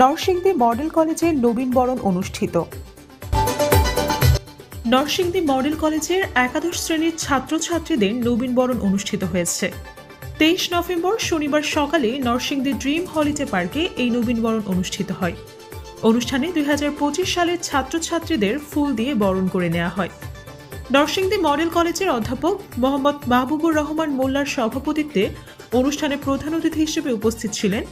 Narsingdi model কলেজের নবীনবরণ অনুষ্ঠিত। Narsingdi model কলেজের একাদশ শ্রেণির ছাত্রছাত্রীদের নবীনবরণ অনুষ্ঠিত হয়েছে। তেইশ নভেম্বর শনিবার সকালে নরসিংদী ড্রিম হলিডে পার্কে এই নবীনবরণ অনুষ্ঠিত হয়। অনুষ্ঠানে দুই হাজার পঁচিশ সালের ছাত্রছাত্রীদের ফুল দিয়ে বরণ করে নেওয়া হয়। নরসিংদী মডেল কলেজের অধ্যাপক মোহাম্মদ মাহবুবুর রহমান মোল্লার সভাপতিত্বে অনুষ্ঠানে প্রধান অতিথি হিসেবে উপস্থিত ছিলেন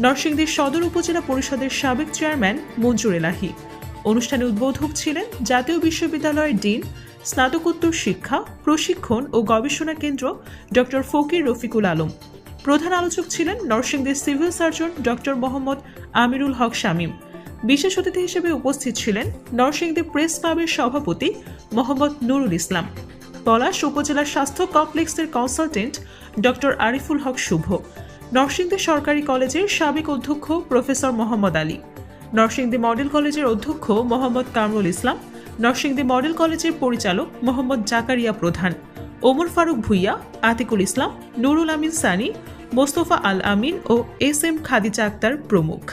নরসিংদীর সদর উপজেলা পরিষদের সাবেক চেয়ারম্যান মঞ্জুর এলাহি। অনুষ্ঠানে উদ্বোধক ছিলেন জাতীয় বিশ্ববিদ্যালয়ের ডিন, স্নাতকোত্তর শিক্ষা, প্রশিক্ষণ ও গবেষণা কেন্দ্র ডক্টর ফকির রফিকুল আলম। প্রধান আলোচক ছিলেন নরসিংদীর civil surgeon doctor Mohammad Amirul Haque Shamim. বিশেষ অতিথি হিসেবে উপস্থিত ছিলেন নরসিংদী প্রেস ক্লাবের সভাপতি মোহাম্মদ নুরুল ইসলাম, পলাশ উপজেলা স্বাস্থ্য কমপ্লেক্সের কনসালটেন্ট ডক্টর আরিফুল হক শুভ, নরসিংদী সরকারি কলেজের সাবেক অধ্যক্ষ প্রফেসর মোহাম্মদ আলী, নরসিংদী মডেল কলেজের অধ্যক্ষ মোহাম্মদ কামরুল ইসলাম, নরসিংদী মডেল কলেজের পরিচালক মোহাম্মদ জাকারিয়া প্রধান, ওমর ফারুক ভুইয়া, আতিকুল ইসলাম, নুরুল আমিন সানি, মোস্তফা আল আমিন ও এস এম খাদিজা আক্তার প্রমুখ।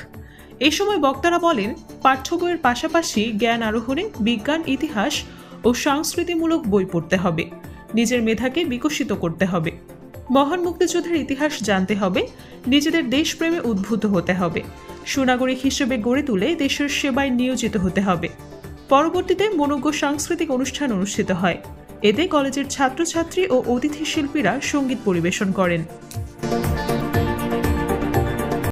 এ সময় বক্তারা বলেন, পাঠ্য বইয়ের পাশাপাশি জ্ঞান আরোহণে বিজ্ঞান, ইতিহাস ও সংস্কৃতিমূলক বই পড়তে হবে। নিজের মেধাকে বিকশিত করতে হবে। মহান মুক্তিযুদ্ধের ইতিহাস জানতে হবে। নিজেদের দেশপ্রেমে উদ্ভূত হতে হবে। সুনাগরিক হিসেবে গড়ে তুলে দেশের সেবায় নিয়োজিত হতে হবে। পরবর্তীতে মনোজ্ঞ সাংস্কৃতিক অনুষ্ঠান অনুষ্ঠিত হয়। এতে কলেজের ছাত্রছাত্রী ও অতিথি শিল্পীরা সংগীত পরিবেশন করেন।